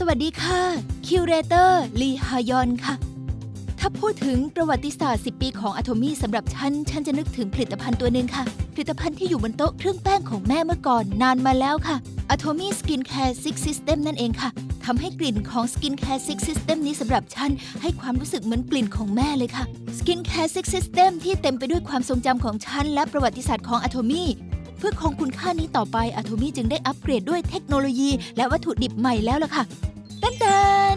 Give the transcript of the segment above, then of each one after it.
สวัสดีค่ะ คิวเรเตอร์ ลีฮายอนค่ะ ถ้าพูดถึงประวัติศาสตร์ 10 ปีของอะโทมี่สำหรับฉัน ฉันจะนึกถึงผลิตภัณฑ์ตัวหนึ่งค่ะ ผลิตภัณฑ์ที่อยู่บนโต๊ะเครื่องแป้งของแม่เมื่อก่อนนานมาแล้วค่ะ Atomy Skin Care Six System นั่นเองค่ะทำให้กลิ่นของ Skin Care Six System นี้สำหรับฉัน ให้ความรู้สึกเหมือนกลิ่นของแม่เลยค่ะ Skin Care Six System ที่เต็มไปด้วยความทรงจำของฉัน และประวัติศาสตร์ของ Atomy เพื่อคงคุณค่านี้ต่อไป Atomy จึงได้อัปเกรดด้วยเทคโนโลยี และวัตถุดิบใหม่แล้วล่ะค่ะตันตัน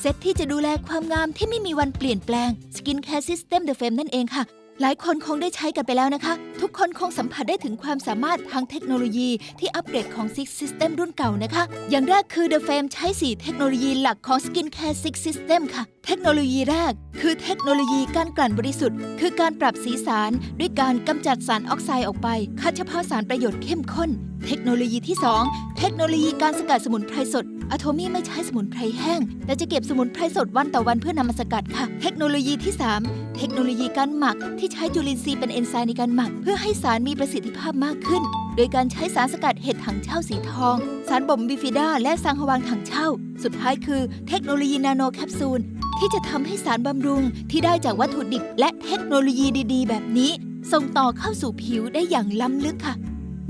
เซตที่จะดูแลความงามที่ไม่มีวันเปลี่ยนแปลง Skin Care System The Fame นั่นเองค่ะ หลายคนคงได้ใช้กันไปแล้วนะคะ ทุกคนคงสัมผัสได้ถึงความสามารถทางเทคโนโลยีที่อัปเกรดของ Six System รุ่นเก่านะคะ อย่างแรกคือ The Fame ใช้ 4 เทคโนโลยีหลักของ Skin Care Six System ค่ะ เทคโนโลยีแรก คือเทคโนโลยีการกลั่นบริสุทธิ์ คือการปรับสีสาร ด้วยการกำจัดสารออกไซด์ออกไปคัดเฉพาะสารประโยชน์เข้มข้น เทคโนโลยีที่ 2 เทคโนโลยีการสกัดสมุนไพรสด อะโทมี่ไม่ใช้สมุนไพรแห้ง แต่จะเก็บสมุนไพรสดวันต่อวันเพื่อนำมาสกัดค่ะ เทคโนโลยีที่ 3 เทคโนโลยีการหมักที่ใช้จุลินทรีย์เป็นเอนไซม์ในการหมัก เพื่อให้สารมีประสิทธิภาพมากขึ้น โดยการใช้สารสกัดเห็ดถังเช่าสีทอง สารบ่มบิฟิดาและสังฮวางถังเช่า สุดท้ายคือเทคโนโลยีนาโนแคปซูลที่จะทำให้สารบำรุงที่ได้จากวัตถุดิบและเทคโนโลยีดี ๆ แบบนี้ ส่งต่อเข้าสู่ผิวได้อย่างล้ำลึกค่ะ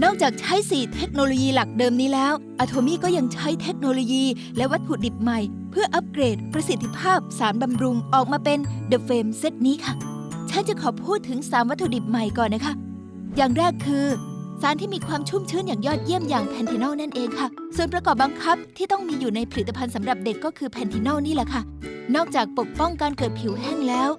นอกจากใช้ 4 เทคโนโลยีหลักเดิมนี้แล้วอะโทมี่ก็ยังใช้เทคโนโลยีและวัตถุดิบใหม่ เพื่ออัปเกรดประสิทธิภาพสารบำรุงออกมาเป็น The Fame เซตนี้ค่ะ ฉันจะขอพูดถึง 3 วัตถุดิบใหม่ก่อนนะคะ อย่างแรกคือ สารที่มีความชุ่มชื้นอย่างยอดเยี่ยมอย่างแพนทินอลนั่นเองค่ะ ส่วนประกอบบังคับที่ต้องมีอยู่ในผลิตภัณฑ์สำหรับเด็กก็คือแพนทินอลนี่แหละค่ะ นอกจากปกป้องการเกิดผิวแห้งแล้ว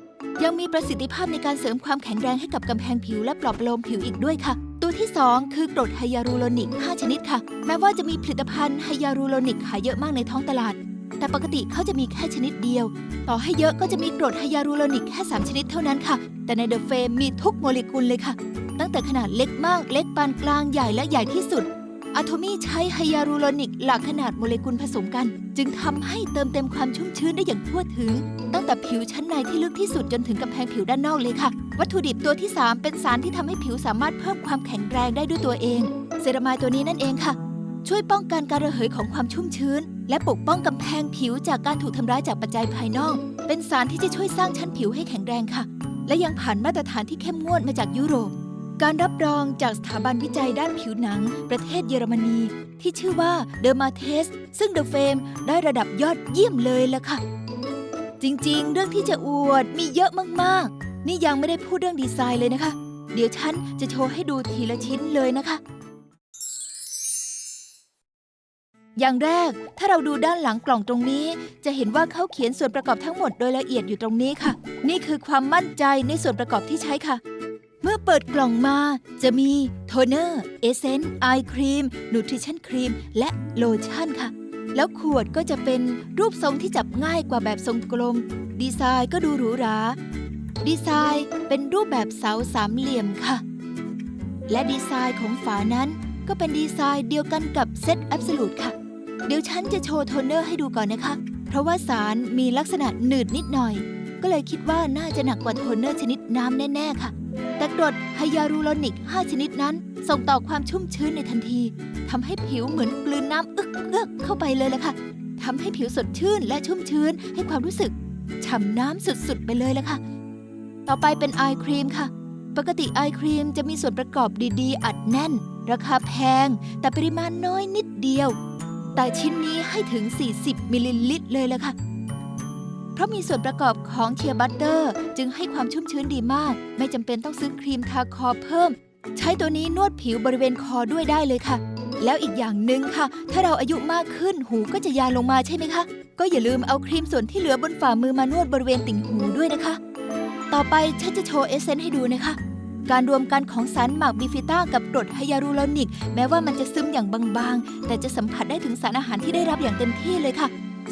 ยังมีประสิทธิภาพในการเสริมความแข็งแรงให้กับกำแพงผิวและปลอบโลมผิวอีกด้วยค่ะ ตัวที่ 2 คือกรดไฮยาลูโรนิก 5 ชนิดค่ะ แม้ว่าจะมีผลิตภัณฑ์ไฮยาลูโรนิกขายเยอะมากในท้องตลาด แต่ปกติเขาจะมีแค่ชนิดเดียว ต่อให้เยอะก็จะมีกรดไฮยาลูโรนิกแค่ 3 ชนิดเท่านั้นค่ะ แต่ในเดอะเฟมมีทุกโมเลกุลเลยค่ะ ตั้งแต่ขนาดเล็กมากเล็กปานกลางใหญ่และใหญ่ที่สุด อะโทมี่ใช้ไฮยาลูโรนิกหลากขนาดโมเลกุลผสมกัน จึงทำให้เติมเต็มความชุ่มชื้นได้อย่างทั่วถึง ตั้งแต่ผิวชั้นในที่ลึกที่สุดจนถึงกำแพงผิวด้านนอกเลยค่ะ วัตถุดิบตัวที่ 3 เป็นสารที่ทำให้ผิวสามารถเพิ่มความแข็งแรงได้ด้วยตัวเอง เซรามายตัวนี้นั่นเองค่ะ ช่วยป้องกันการระเหยของความชุ่มชื้น และปกป้องกำแพงผิวจากการถูกทำร้ายจากปัจจัยภายนอก เป็นสารที่จะช่วยสร้างชั้นผิวให้แข็งแรงค่ะ และยังผ่านมาตรฐานที่เข้มงวดมาจากยุโรป การรับรองจากสถาบันวิจัยด้านผิวหนัง ประเทศเยอรมนี ที่ชื่อว่าเดอร์มาเทสซึ่งเดอะเฟมได้ระดับยอดเยี่ยมเลยล่ะค่ะ จริงๆ เรื่องที่จะอวดมีเยอะมากๆ นี่ยังไม่ได้พูดเรื่องดีไซน์เลยนะคะ เดี๋ยวฉันจะโชว์ให้ดูทีละชิ้นเลยนะคะ อย่างแรกถ้าเราดูด้านหลังกล่องตรงนี้ จะเห็นว่าเขาเขียนส่วนประกอบทั้งหมดโดยละเอียดอยู่ตรงนี้ค่ะ นี่คือความมั่นใจในส่วนประกอบที่ใช้ค่ะ เมื่อเปิดกล่องมาจะมีโทนเนอร์ เอเซนต์ไอครีม นูทริชั่นครีม และโลชั่นค่ะ แล้วขวดก็จะเป็นรูปทรงที่จับง่ายกว่าแบบทรงกลม ดีไซน์ก็ดูหรูหรา ดีไซน์เป็นรูปแบบเสาสามเหลี่ยมค่ะ และดีไซน์ของฝานั้นก็เป็นดีไซน์เดียวกันกับเซต a อบ s o l u t e ค่ะ เดี๋ยวฉันจะโชว์โทนเนอร์ให้ดูก่อนนะคะ เพราะว่าสารมีลักษณะหนืดนิดหน่อย ก็เลยคิดว่าน่าจะหนักกว่าโทนเนอร์ชนิดน้ำแน่ ๆ ค่ะ แต่กรดไฮยาลูโรนิก 5 ชนิดนั้น ส่งต่อความชุ่มชื้นในทันทีทำให้ผิวเหมือนกลืนน้ำอึกเอือกเข้าไปเลยละค่ะทำให้ผิวสดชื่นและชุ่มชื้นให้ความรู้สึกฉ่ำน้ำสุดๆไปเลยละค่ะ ต่อไปเป็นไอครีมค่ะ ปกติไอครีมจะมีส่วนประกอบดีๆ อัดแน่น ราคาแพง แต่ปริมาณน้อยนิดเดียว แต่ชิ้นนี้ให้ถึง 40มิลลิลิตรเลยละค่ะ ราะมีส่วนประกอบของเชียร์บัตเตอร์ จึงให้ความชุ่มชื้นดีมาก ไม่จำเป็นต้องซื้อครีมทาคอเพิ่ม ใช้ตัวนี้นวดผิวบริเวณคอด้วยได้เลยค่ะ แล้วอีกอย่างหนึ่งค่ะ ถ้าเราอายุมากขึ้นหูก็จะยานลงมาใช่ไหมคะ ก็อย่าลืมเอาครีมส่วนที่เหลือบนฝ่ามือมานวดบริเวณติ่งหูด้วยนะคะ ต่อไปฉันจะโชว์เอเซนต์ให้ดูนะคะการรวมกันของสารหมักบิฟิต้ากับกรดไฮยาลูโรนิก แม้ว่ามันจะซึมอย่างบางๆ แต่จะสัมผัสได้ถึงสารอาหารที่ได้รับอย่างเต็มที่เลยค่ะ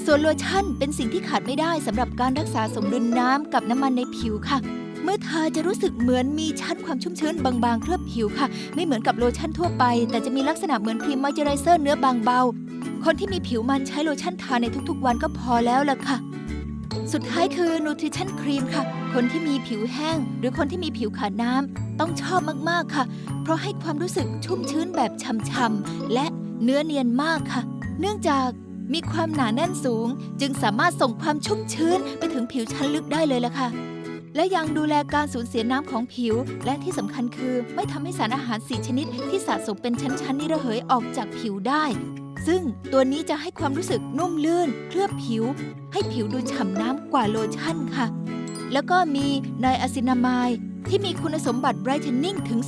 ส่วนโลชั่นเป็นสิ่งที่ขาดไม่ได้สำหรับการรักษาสมดุลน้ำกับน้ำมันในผิวค่ะ เมื่อทาจะรู้สึกเหมือนมีชั้นความชุ่มชื้นบางๆ เคลือบผิวค่ะ ไม่เหมือนกับโลชั่นทั่วไป แต่จะมีลักษณะเหมือนครีมมอยเจอไรเซอร์เนื้อบางเบา คนที่มีผิวมันใช้โลชั่นทาในทุกๆ วันก็พอแล้วล่ะค่ะ สุดท้ายคือนูทริชั่นครีมค่ะ คนที่มีผิวแห้ง หรือคนที่มีผิวขาดน้ำต้องชอบมากๆค่ะ เพราะให้ความรู้สึกชุ่มชื้นแบบช่ำๆและเนื้อเนียนมากค่ะ เนื่องจาก มีความหนาแน่นสูง จึงสามารถส่งความชุ่มชื้นไปถึงผิวชั้นลึกได้เลยล่ะค่ะ และยังดูแลการสูญเสียน้ำของผิว และที่สำคัญคือไม่ทำให้สารอาหารสีชนิดที่สะสมเป็นชั้นๆนี้ระเหยออกจากผิวได้ ซึ่งตัวนี้จะให้ความรู้สึกนุ่มลื่น เคลือบผิว ให้ผิวดูฉ่ำน้ำกว่าโลชั่นค่ะ แล้วก็มีไนอะซินามายที่มีคุณสมบัติ brightening ถึง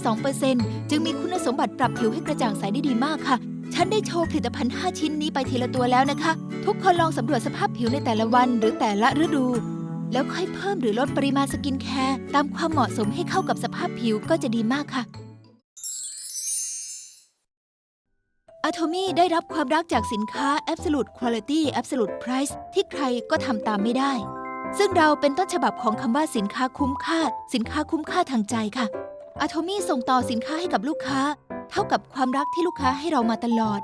2%จึงมีคุณสมบัติปรับผิวให้กระจ่างใสได้ดีมากค่ะ ฉันได้โชว์ผลิตภัณฑ์ 5 ชิ้นนี้ไปทีละตัวแล้วนะคะ ทุกคนลองสำรวจสภาพผิวในแต่ละวันหรือแต่ละฤดู แล้วค่อยเพิ่มหรือลดปริมาณสกินแคร์ตามความเหมาะสมให้เข้ากับสภาพผิวก็จะดีมากค่ะอะโทมี่ได้รับความรักจากสินค้า Absolute Quality Absolute Price ที่ใครก็ทำตามไม่ได้ ซึ่งเราเป็นต้นฉบับของคำว่าสินค้าคุ้มค่า สินค้าคุ้มค่าทางใจค่ะอะโทมี่ส่งต่อสินค้าให้กับลูกค้า เท่ากับความรักที่ลูกค้าให้เรามาตลอด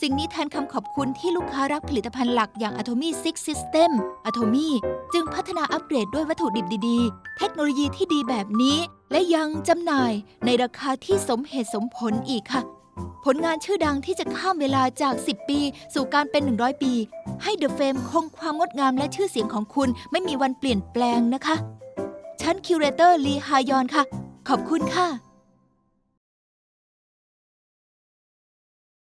สิ่งนี้แทนคำขอบคุณที่ลูกค้ารักผลิตภัณฑ์หลักอย่าง Atomy Six System Atomy จึงพัฒนาอัปเกรดด้วยวัตถุดิบดีๆ เทคโนโลยีที่ดีแบบนี้ และยังจำหน่ายในราคาที่สมเหตุสมผลอีกค่ะ ผลงานชื่อดังที่จะข้ามเวลาจาก 10 ปี สู่การเป็น 100 ปี ให้ The Fame คงความงดงามและชื่อเสียงของคุณไม่มีวันเปลี่ยนแปลงนะคะ ฉันคิวเรเตอร์ลีฮายอนค่ะ ขอบคุณค่ะ